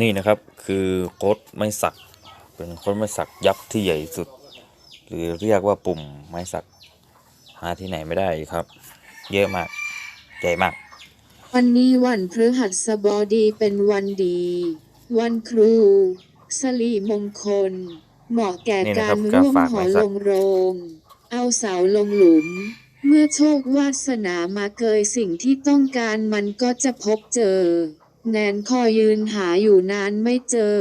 นี่นะครับคือโคดไม้สัก เป็นโคดไม้สักยักษ์ที่ใหญ่สุด หรือเรียกว่าปุ่มไม้สัก หาที่ไหนไม่ได้ครับ เยอะมาก ใหญ่มาก วันนี้วันพฤหัสบดีเป็นวันดี วันครูสลีมงคล เหมาะแก่นี่นะการครับร่วมการฝากหอไม้สัลกงโรง เอาเสาลงหลุม เมื่อโชควาสนามาเกยสิ่งที่ต้องการมันก็จะพบเจอ แนนคอยยืนหาอยู่นานไม่เจอ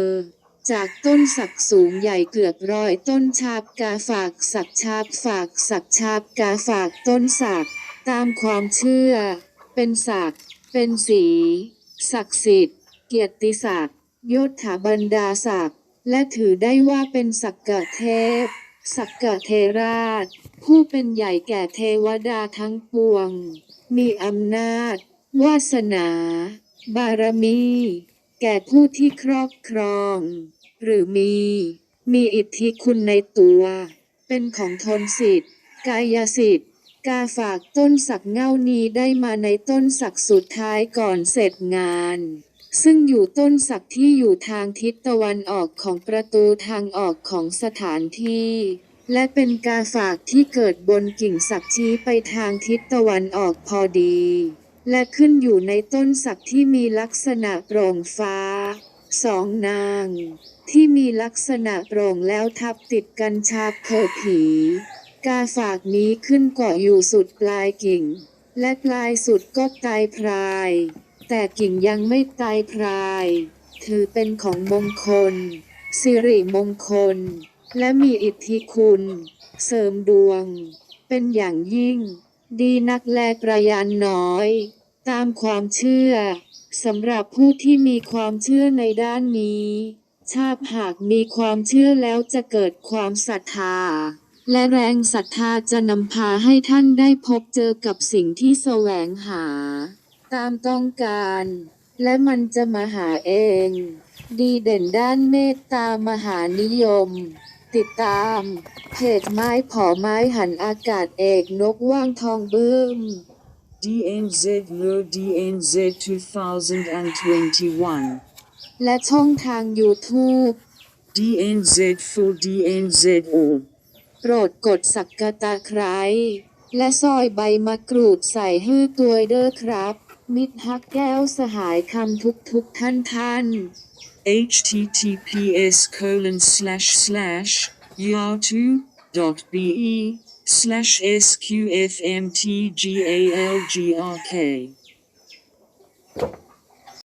จากต้นสักสูงใหญ่เกือบร้อยต้นชาบกาฝากสักชาบฝากสักชาบกาฝากต้นสัก ตามความเชื่อ เป็นศักด์เป็นสี ศักดิ์สิทธิ์ เกียรติศักดิ์ยศถาบรรดาศักดิ์และถือได้ว่าเป็นสักกะเทพ สักกะเทราช ผู้เป็นใหญ่แก่เทวดาทั้งปวง มีอำนาจ วาสนา บารมี แก่ผู้ที่ครอบครอง หรือมี มีอิทธิคุณในตัว เป็นของทนสิทธิ์ กายสิทธิ์ กาฝากต้นสักเง่านี้ได้มาในต้นสักสุดท้ายก่อนเสร็จงานซึ่งอยู่ต้นสักที่อยู่ทางทิศตะวันออกของประตูทางออกของสถานที่ และเป็นกาฝากที่เกิดบนกิ่งสักชี้ไปทางทิศตะวันออกพอดี และขึ้นอยู่ในต้นสักที่มีลักษณะโปร่งฟ้าสองนาง ที่มีลักษณะโปร่งแล้วทับติดกันชาบเพอผี กาฝากนี้ขึ้นเกาะอยู่สุดปลายกิ่ง และปลายสุดก็ตายพราย แต่กิ่งยังไม่ตายพราย ถือเป็นของมงคล สิริมงคล และมีอิทธิคุณ เสริมดวง เป็นอย่างยิ่ง ดีนักแลกระยานน้อย ตามความเชื่อสำหรับผู้ที่มีความเชื่อในด้านนี้ ชาบหากมีความเชื่อแล้วจะเกิดความศรัทธา และแรงศรัทธาจะนำพาให้ท่านได้พบเจอกับสิ่งที่แสวงหา ตามต้องการ และมันจะมาหาเอง ดีเด่นด้านเมตตามหานิยม ติดตาม เพจไม้ผอไม้หันอากาศเอกนกว่างทองบึ้ม DNZ Lure DNZ 2021 และช่องทาง YouTube DNZ Full DNZ All โปรดกดสักกะตาไคร้และซอยใบมะกรูดใส่ฮื้อตัวยเด้อครับ มิตรฮักแก้วสหายคำทุกทุกๆท่านท่าน https colon slash slash yahoo.be slash sqfmtgalgrk